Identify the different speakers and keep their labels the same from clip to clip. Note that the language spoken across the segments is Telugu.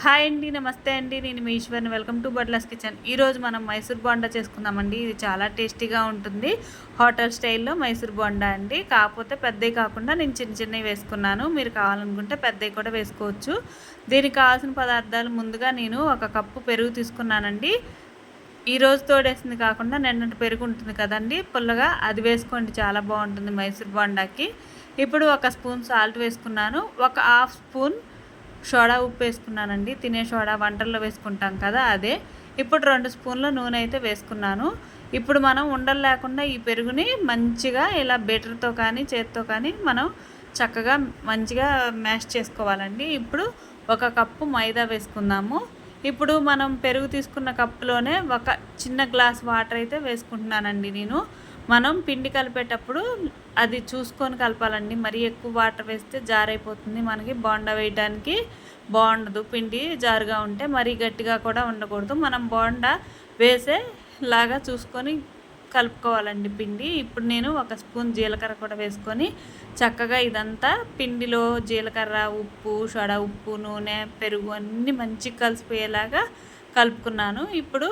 Speaker 1: హాయ్ అండి నమస్తే అండి. నేను మీ ఈశ్వర్ని. వెల్కమ్ టు బడ్లాస్ కిచెన్. ఈరోజు మనం మైసూర్ బోండా చేసుకుందామండి. ఇది చాలా టేస్టీగా ఉంటుంది. హోటల్ స్టైల్లో మైసూర్ బోండా అండి. కాకపోతే పెద్దవి కాకుండా నేను చిన్న చిన్నవి వేసుకున్నాను. మీరు కావాలనుకుంటే పెద్దవి కూడా వేసుకోవచ్చు. దీనికి కావాల్సిన పదార్థాలు ముందుగా నేను ఒక కప్పు పెరుగు తీసుకున్నానండి. ఈ రోజు తోడేసింది కాకుండా నిన్నటి పెరుగు ఉంటుంది కదండి. పుల్లగా అది వేసుకోండి. చాలా బాగుంటుంది మైసూర్ బోండాకి. ఇప్పుడు ఒక స్పూన్ సాల్ట్ వేసుకున్నాను. ఒక హాఫ్ స్పూన్ సోడా ఉప్పు వేసుకున్నానండి. తినే సోడా వంటల్లో వేసుకుంటాం కదా అదే. ఇప్పుడు రెండు స్పూన్ల నూనె అయితే వేసుకున్నాను. ఇప్పుడు మనం ఉండలు లేకుండా ఈ పెరుగుని మంచిగా ఇలా బెటర్తో కానీ చేత్తో కానీ మనం చక్కగా మంచిగా మ్యాష్ చేసుకోవాలండి. ఇప్పుడు ఒక కప్పు మైదా వేసుకుందాము. ఇప్పుడు మనం పెరుగు తీసుకున్న కప్పులోనే ఒక చిన్న గ్లాస్ వాటర్ అయితే వేసుకుంటున్నానండి నేను. మనం పిండి కలిపేటప్పుడు అది చూసుకొని కలపాలండి. మరీ ఎక్కువ వాటర్ వేస్తే జారైపోతుంది మనకి. బోండా వేయడానికి బాగుండదు. పిండి జారుగా ఉంటే మరీ గట్టిగా కూడా ఉండకూడదు. మనం బోండా వేసే లాగా చూసుకొని కలుపుకోవాలండి పిండి. ఇప్పుడు నేను ఒక స్పూన్ జీలకర్ర కూడా వేసుకొని చక్కగా ఇదంతా పిండిలో జీలకర్ర ఉప్పు సొడ ఉప్పు నూనె పెరుగు అన్నీ మంచిగా కలిసిపోయేలాగా కలుపుకున్నాను. ఇప్పుడు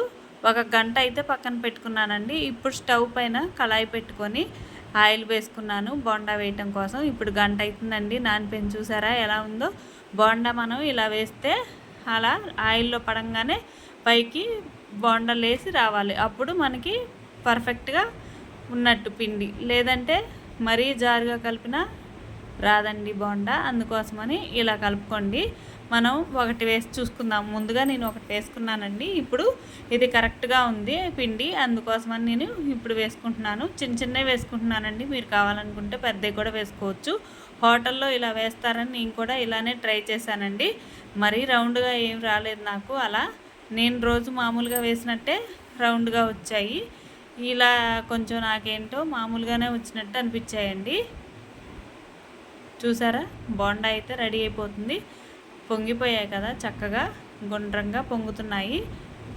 Speaker 1: ఒక గంట అయితే పక్కన పెట్టుకున్నానండి. ఇప్పుడు స్టవ్ పైన కళాయి పెట్టుకొని ఆయిల్ వేసుకున్నాను. బోండా వేయటం కోసం. ఇప్పుడు గంట అవుతుందండి. నానిపోయిన చూసారా ఎలా ఉందో? బోండా మనం ఇలా వేస్తే అలా ఆయిల్లో పడంగానే పైకి బోండాలు వేసి రావాలి. అప్పుడు మనకి పర్ఫెక్ట్గా ఉన్నట్టు పిండి. లేదంటే మరీ జారుగా కలిపిన రాదండి బోండా అందుకోసమని ఇలా కలుపుకోండి. మనం ఒకటి వేసి చూసుకుందాం. ముందుగా నేను ఒకటి వేసుకున్నానండి. ఇప్పుడు ఇది కరెక్ట్గా ఉంది పిండి అందుకోసమని నేను ఇప్పుడు వేసుకుంటున్నాను. చిన్న చిన్నవి వేసుకుంటున్నానండి. మీరు కావాలనుకుంటే పెద్దవి కూడా వేసుకోవచ్చు. హోటల్లో ఇలా వేస్తారని నేను కూడా ఇలానే ట్రై చేశానండి. మరీ రౌండ్గా ఏం రాలేదు నాకు. అలా నేను రోజు మామూలుగా వేసినట్టే రౌండ్గా వచ్చాయి. ఇలా కొంచెం నాకేంటో మామూలుగానే వచ్చినట్టు అనిపించాయండి. చూసారా? బోండా అయితే రెడీ అయిపోతుంది. పొంగిపోయాయి కదా చక్కగా గుండ్రంగా పొంగుతున్నాయి.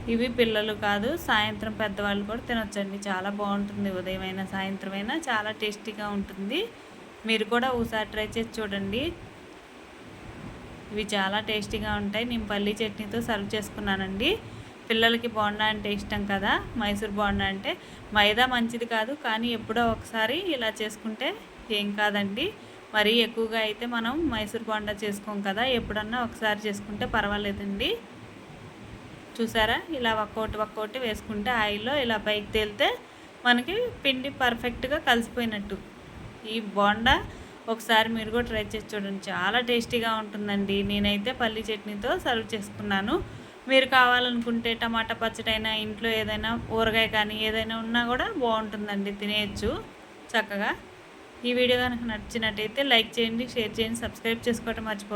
Speaker 1: ఇవి పిల్లలు కాదు సాయంత్రం పెద్దవాళ్ళు కూడా తినొచ్చండి. చాలా బాగుంటుంది. ఉదయమైనా సాయంత్రమైనా చాలా టేస్టీగా ఉంటుంది. మీరు కూడా ఒకసారి ట్రై చేసి చూడండి. ఇవి చాలా టేస్టీగా ఉంటాయి. నేను పల్లీ చట్నీతో సర్వ్ చేసుకున్నానండి. పిల్లలకి బోండా అంటే ఇష్టం కదా? మైసూర్ బోండా అంటే మైదా మంచిది కాదు కానీ ఎప్పుడో ఒకసారి ఇలా చేసుకుంటే ఏం కాదండి. మరీ ఎక్కువగా అయితే మనం మైసూర్ బోండా చేసుకోం కదా ఎప్పుడన్నా ఒకసారి చేసుకుంటే పర్వాలేదండి. చూసారా? ఇలా ఒక్కోటి ఒక్కోటి వేసుకుంటే ఆయిల్లో ఇలా పైకి తేలితే మనకి పిండి పర్ఫెక్ట్గా కలిసిపోయినట్టు. ఈ బోండా ఒకసారి మీరు కూడా ట్రై చేసి చూడండి. చాలా టేస్టీగా ఉంటుందండి. నేనైతే పల్లి చట్నీతో సర్వ్ చేసుకున్నాను. మీరు కావాలనుకుంటే టమాటా పచ్చడైనా ఇంట్లో ఏదైనా ఊరగాయ కానీ ఏదైనా ఉన్నా కూడా బాగుంటుందండి. తినేయచ్చు చక్కగా. ఈ వీడియో కనుక నచ్చినట్టయితే లైక్ చేయండి షేర్ చేయండి సబ్స్క్రైబ్ చేసుకోవటం మర్చిపోవద్దు.